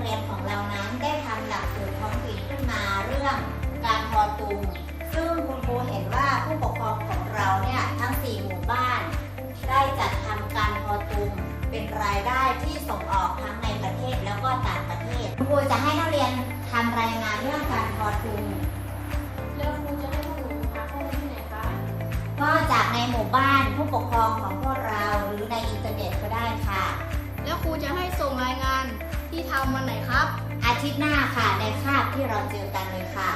รงเรียนของเรานั้นได้ทำหลักสูตรท้องถิ่นขึ้นมาเรื่องการทอตุง ซึ่งคุณครูเห็นว่าผู้ปกครองของเราเนี่ยทั้ง 4 หมู่บ้าน ได้จัดทำการทอตุง เป็นรายได้ที่ส่งออกทั้งในประเทศแล้วก็ต่างประเทศ คุณครูจะให้นักเรียนทำรายงานเรื่องการทอตุงแล้วครูจะให้พวกหนูหาข้อมูลที่ไหนคะก็จากในหมู่บ้านผู้ปกครองของพวกเราหรือในอินเทอร์เน็ตก็ได้ค่ะ แล้วครูจะให้ส่งรายงาน ที่ทำวันไหนครับ อาทิตย์หน้าค่ะในคาบที่เราเจอกันเลยค่ะ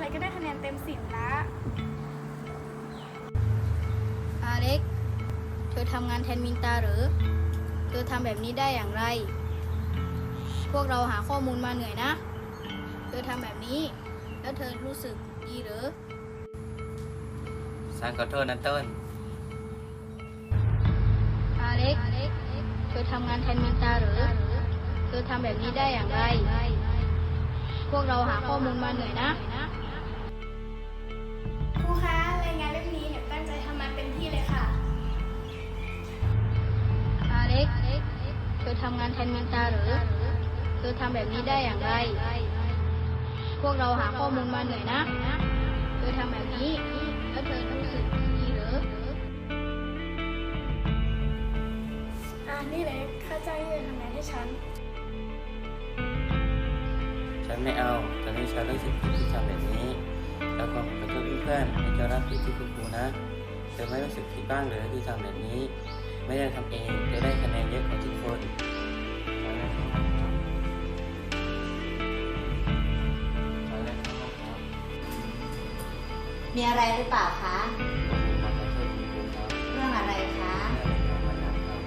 อะไรก็ได้คะแนนเต็มสิบละอาเล็ก เธอทำงานแทนมินตาหรือ เธอทำแบบนี้ได้อย่างไร พวกเราหาข้อมูลมาเหนื่อยนะ เธอทำแบบนี้ แล้วเธอรู้สึกดีหรือฉันขอโทษนะเต้นอาเล็ก เธอทำงานแทนมินตาหรือ เธอทำแบบนี้ได้อย่างไร พวกเราหาข้อมูลมาเหนื่อยนะำงานแทนมินตาหรือ เธอทำแบบนี้ได้อย่างไร พวกเราหาข้อมูลมาเหนื่อยนะ เธอทำแบบนี้ แล้วเธอรู้สึกดีหรืออ่านี่เลยข้าเจ้าที่จะทำงานให้ฉัน ฉันไม่เอาตอนนี้ฉันรู้สึกผิดที่ทำแบบนี้ แล้วก็ขอโทษเพื่อนๆที่จะรับผิดที่คุณครูนะเธอไม่รู้สึกผิดบ้างเหรือที่ทำแบบนี้ ไม่ได้ทำเองจะได้คะแนนเยอะกว่าทุกคน มีอะไรหรือเปล่าคะผมขอโทษคุณครูครับเรื่องอะไรคะไม่ได้ทำมาแล้วครับ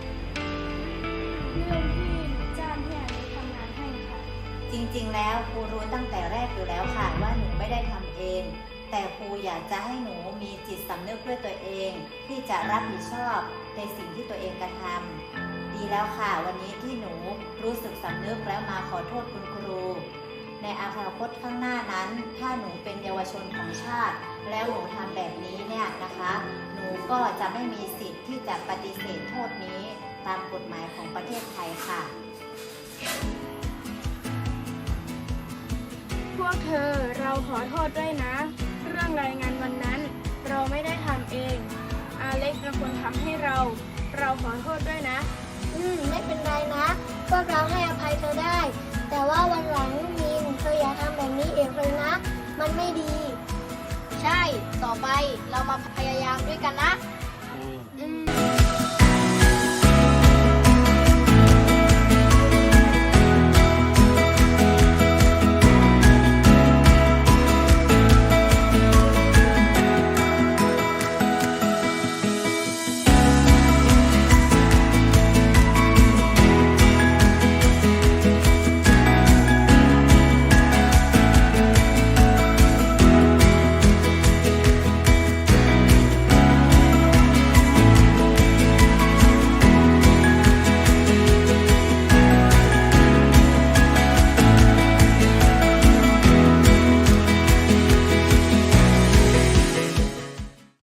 เรื่องที่หนูจ้างพี่อาเล็กทำงานให้ค่ะ จริงๆ แล้วครูรู้ตั้งแต่แรกอยู่แล้วค่ะว่าหนูไม่ได้ทำเอง แต่ครูอยากจะให้หนูมีจิตสำนึกด้วยตัวเอง ที่จะรับผิดชอบในสิ่งที่ตัวเองกระทำดีแล้วค่ะ วันนี้ที่หนูรู้สึกสำนึกแล้วมาขอโทษคุณครู ในอนาคตข้างหน้านั้น ถ้าหนูเป็นเยาวชนของชาติ แล้วหนูทำแบบนี้เนี่ยนะคะ หนูก็จะไม่มีสิทธิ์ที่จะปฏิเสธโทษนี้ตามกฎหมายของประเทศไทยค่ะ พวกเธอเราขอโทษด้วยนะ เรื่องรายงานวันนั้น เราไม่ได้ทำเอง อาเล็กเป็นคนทำให้เรา เราขอโทษด้วยนะ อืม ไม่เป็นไรนะ พวกเราให้อภัยเธอได้ แต่ว่าวันหลังมิ แบบนี้เองเลยนะ มันไม่ดี ใช่ ต่อไปเรามาพยายามด้วยกันนะ